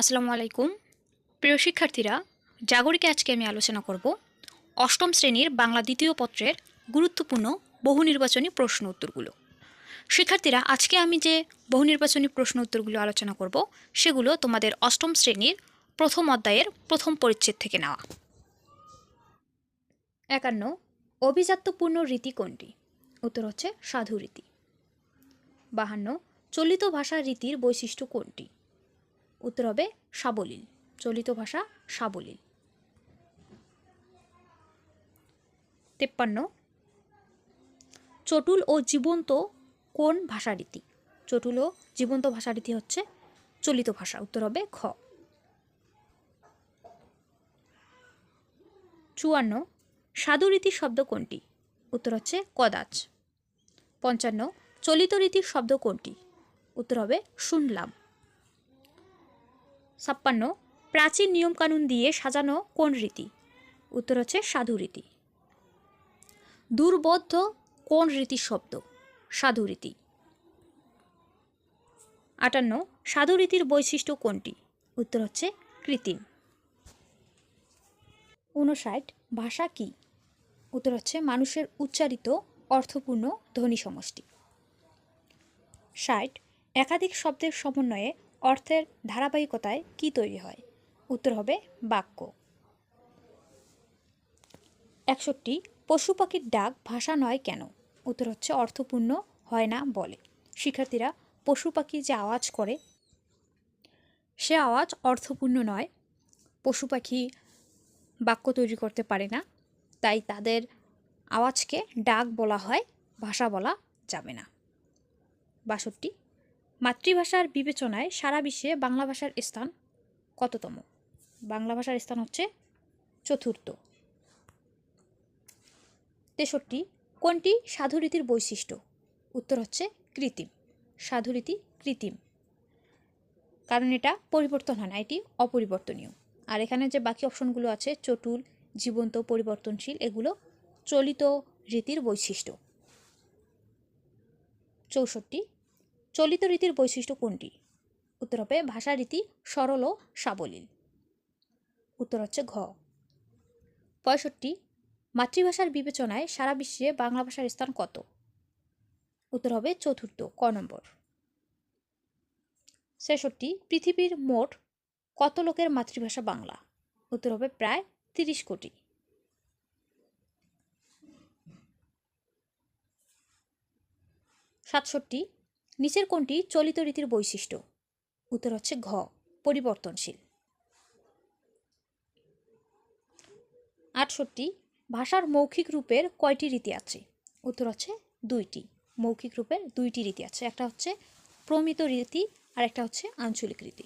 আসসালামু আলাইকুম। প্রিয় শিক্ষার্থীরা, জাগরিকে আজকে আমি আলোচনা করব অষ্টম শ্রেণির বাংলা দ্বিতীয় পত্রের গুরুত্বপূর্ণ বহু নির্বাচনী প্রশ্ন উত্তরগুলো। শিক্ষার্থীরা, আজকে আমি যে বহু নির্বাচনী প্রশ্ন উত্তরগুলো আলোচনা করব, সেগুলো তোমাদের অষ্টম শ্রেণির প্রথম অধ্যায়ের প্রথম পরিচ্ছেদ থেকে নেওয়া। একান্ন, অভিজাত্যপূর্ণ রীতি কোনটি? উত্তর হচ্ছে সাধু রীতি। বাহান্ন, চলিত ভাষার রীতির বৈশিষ্ট্য কোনটি? উত্তর হবে সাবলীল, চলিত ভাষা সাবলীল। তেপ্পান্ন, চটুল ও জীবন্ত কোন ভাষারীতি? চটুল ও জীবন্ত ভাষারীতি হচ্ছে চলিত ভাষা, উত্তর হবে খ চুয়ান্ন, সাধুরীতির শব্দ কোনটি? উত্তর হচ্ছে কদাচ। পঞ্চান্ন, চলিত রীতির শব্দ কোনটি? উত্তর হবে শুনলাম। ছাপ্পান্ন, প্রাচীন নিয়মকানুন দিয়ে সাজানো কোন রীতি? উত্তর হচ্ছে সাধু রীতি। দুর্বোধ্য কোন রীতির শব্দ? সাধু রীতি। আটান্ন, সাধু রীতির বৈশিষ্ট্য কোনটি? উত্তর হচ্ছে কৃত্রিম। উনষাট, ভাষা কি? উত্তর হচ্ছে মানুষের উচ্চারিত অর্থপূর্ণ ধ্বনি সমষ্টি। ষাট, একাধিক শব্দের সমন্বয়ে অর্থের ধারাবাহিকতায় কি তৈরি হয়? উত্তর হবে বাক্য। একষট্টি, পশু পাখির ডাক ভাষা নয় কেন? উত্তর হচ্ছে অর্থপূর্ণ, হয় না বলে। শিক্ষার্থীরা পশু পাখি যে আওয়াজ করে, সে আওয়াজ অর্থপূর্ণ নয়। পশু পাখি বাক্য তৈরি করতে পারে না, তাই তাদের আওয়াজকে ডাক বলা হয়, ভাষা বলা যাবে না। বাষট্টি মাতৃভাষার বিবেচনায় সারা বিশ্বে বাংলা ভাষার স্থান কততম? বাংলা ভাষার স্থান হচ্ছে চতুর্থ। তেষট্টি, কোনটি সাধুরীতির বৈশিষ্ট্য? উত্তর হচ্ছে কৃত্রিম। সাধুরীতি কৃত্রিম। কারণ এটা পরিবর্তন হয় না, এটি অপরিবর্তনীয়। আর এখানে যে বাকি অপশনগুলো আছে চটুল জীবন্ত, পরিবর্তনশীল, এগুলো চলিত রীতির বৈশিষ্ট্য। চৌষট্টি চলিত রীতির বৈশিষ্ট্য কোনটি? উত্তর হবে ভাষা রীতি, সরল ও সাবলীল। উত্তর হচ্ছে ঘ। পঁয়ষট্টি, মাতৃভাষার বিবেচনায় সারা বিশ্বে বাংলা ভাষার স্থান কত? উত্তর হবে চতুর্থ, ক নম্বর। ছেষট্টি, পৃথিবীর মোট কত লোকের মাতৃভাষা বাংলা? উত্তর হবে প্রায় তিরিশ কোটি। সাতষট্টি নিচের কোনটি চলিত রীতির বৈশিষ্ট্য। উত্তর হচ্ছে ঘ, পরিবর্তনশীল। আটষট্টি, ভাষার মৌখিক রূপের কয়টি রীতি আছে? উত্তর হচ্ছে দুইটি। মৌখিক রূপের দুইটি রীতি আছে, একটা হচ্ছে প্রমিত রীতি আর একটা হচ্ছে আঞ্চলিক রীতি।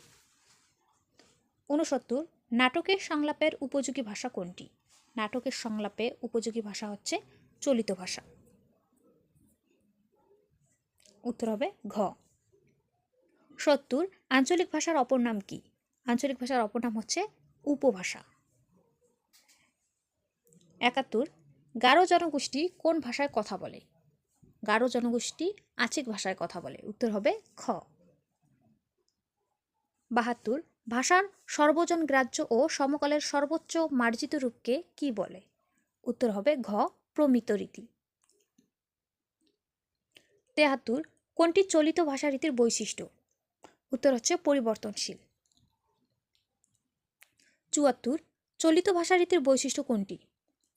ঊনসত্তর, নাটকের সংলাপের উপযোগী ভাষা কোনটি? নাটকের সংলাপে উপযোগী ভাষা হচ্ছে চলিত ভাষা। উত্তর হবে ঘ। সত্তর, আঞ্চলিক ভাষার অপর নাম কি? আঞ্চলিক ভাষার অপর নাম হচ্ছে উপভাষা। একাত্তর, গারো জনগোষ্ঠী কোন ভাষায় কথা বলে? গারো জনগোষ্ঠী আচিক ভাষায় কথা বলে, উত্তর হবে খ। বাহাত্তর, ভাষার সর্বজন গ্রাহ্য ও সমকালের সর্বোচ্চ মার্জিত রূপকে কি বলে? উত্তর হবে ঘ, প্রমিত রীতি। তেহাত্তর কোনটি চলিত ভাষারীতির বৈশিষ্ট্য? উত্তর হচ্ছে পরিবর্তনশীল। চুয়াত্তর চলিত ভাষারীতির বৈশিষ্ট্য কোনটি?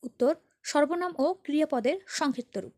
উত্তর সর্বনাম ও ক্রিয়াপদের সংক্ষিপ্ত রূপ